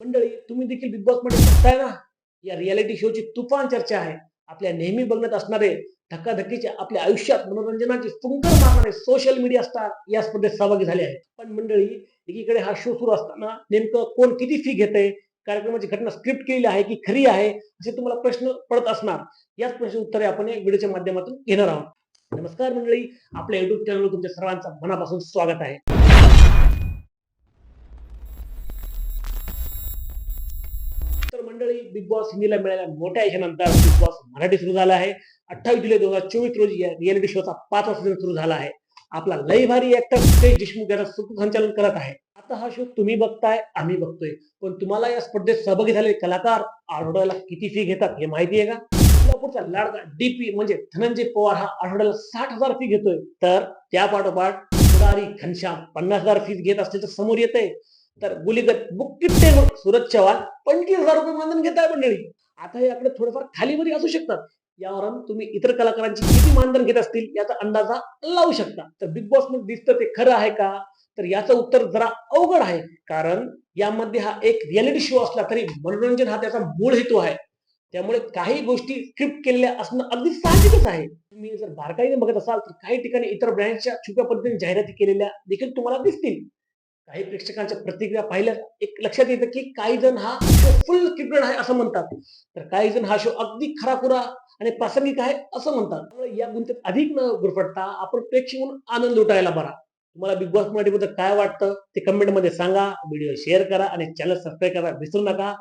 मंडळी तुम्ही देखील बिग बॉसमध्ये बघताय ना? या रियालिटी शोची तुफान चर्चा आहे. आपल्या नेहमी बघण्यात असणारे धक्काधक्कीच्या आपल्या आयुष्यात मनोरंजनाची फुंकर मारणारे सोशल मीडिया स्टार या स्पर्धेत सहभागी झाले आहेत. पण मंडळी एकीकडे हा शो सुरू असताना नेमकं कोण किती फी घेते कार्यक्रमाची घटना स्क्रिप्ट केलेली आहे की खरी आहे? असे तुम्हाला प्रश्न पडत असणार. याच प्रश्न उत्तरे आपण या व्हिडिओच्या माध्यमातून घेणार आहोत. नमस्कार मंडळी आपल्या युट्यूब चॅनलवर तुमच्या सर्वांचं मनापासून स्वागत आहे तर मंडळी बिग बॉस हिंदीला मिळाल्या मोठ्या यशानंतर बिग बॉस मराठी सुरू झाला आहे. अठ्ठावीस जुलै दोन हजार चोवीस रोजी या रियालिटी शोचा पाचवा सीझन सुरू झाला आहे. आपला लय भारी ऍक्टर सुरेश देशमुख याचा संचालन करत आहे. आता हा शो तुम्ही बघताय आम्ही बघतोय. पण तुम्हाला या स्पर्धेत सहभागी झालेले कलाकार आठवड्याला किती फी घेतात हे माहिती आहे का? सोलापूरचा लाडका डीपी म्हणजे धनंजय पवार हा आठवड्याला साठ हजार फी घेतोय. तर त्या पाठोपाठ पुढारी घनश्याम पन्नास हजार फीस घेत असल्याचं समोर येत आहे तर गुलीगत बुक्कीट टेबल चव्हाण पंचवीस हजार रुपये मानधन घेत आहे मंडळी. आता हे आकडे थोडेफार खालीवरी असू शकतात. यावरून तुम्ही इतर कलाकारांची किती मानधन घेत असतील याचा अंदाजा लावू शकता. तर बिग बॉसमध्ये दिसतं ते खरं आहे का? तर याचं उत्तर जरा अवघड आहे. कारण यामध्ये हा एक रियालिटी शो असला तरी मनोरंजन हा त्याचा मूळ हेतू आहे. त्यामुळे काही गोष्टी स्क्रिप्ट केलेल्या असणं अगदी साहजिकच आहे. तुम्ही जर बारकाईने बघत असाल तर काही ठिकाणी इतर ब्रँडच्या छुप्या पद्धतीने जाहिराती केलेल्या देखील तुम्हाला दिसतील. काही प्रेक्षकांच्या प्रतिक्रिया पाहिल्या एक लक्षात येतं की काही जण हा शो फुल स्क्रिप्टेड आहे असं म्हणतात. तर काही जण हा शो अगदी खराखुरा आणि प्रासंगिक आहे असं म्हणतात. त्यामुळे या गुंतेत अधिक न गुरफटता आपण प्रेक्षक म्हणून आनंद लुटायला बरा. तुम्हाला बिग बॉस मराठी बद्दल काय वाटतं ते कमेंटमध्ये सांगा. व्हिडिओ शेअर करा आणि चॅनल सबस्क्राईब करा. विसरू नका.